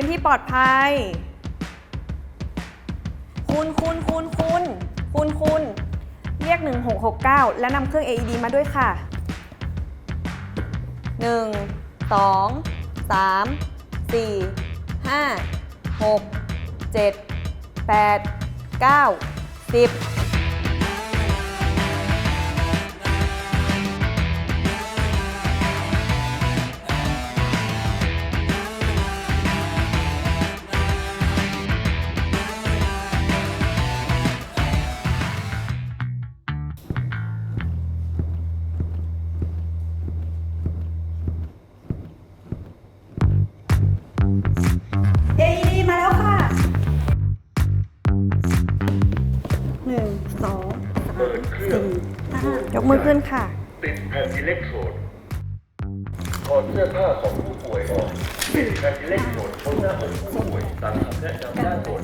พื้นที่ปลอดภัย คุณคุณคุณคุณคุณคุณเรียก 1669 และนำเครื่อง AED มาด้วยค่ะ 1 2 3 4 5 6 7 8 9 10 ยกมือขึ้นค่ะ ติดแผ่นอิเล็กโทรดถอดเสื้อผ้าของผู้ป่วยออกติดแผ่นอิเล็กโทรดบนหน้าอกผู้ป่วยตามคำแนะนำด้านบน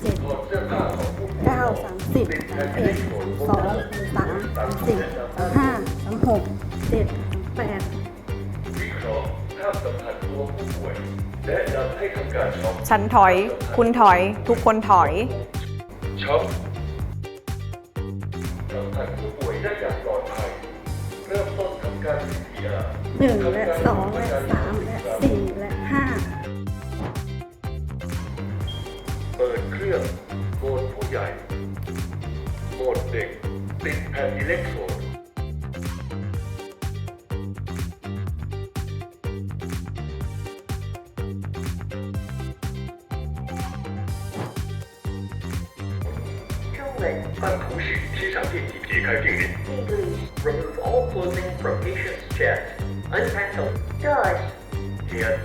เจ็ดถอดเสื้อผ้าของผู้ป่วยเก้าสามสิบสามเอ็ดสองสามสามสี่สามห้าสามหกเจ็ดแปดวิเคราะห์ภาพสัมผัส ตัวผู้ป่วยแนะนำให้ทำการช็อปฉันถอย คุณถอย ทุกคนถอยช็อปสัมผัสผู้ป่วยได้อย่างปลอดภัย เริ่มต้นทำการ CPR หนึ่งและสองและสามและสี่และห้าเปิดเครื่องโหมดผู้ใหญ่โหมดเด็กติดแผ่นอิเล็กโทร like T-shirt English. Remove all clothing from patient's chest. Unmantle. Dodge. They are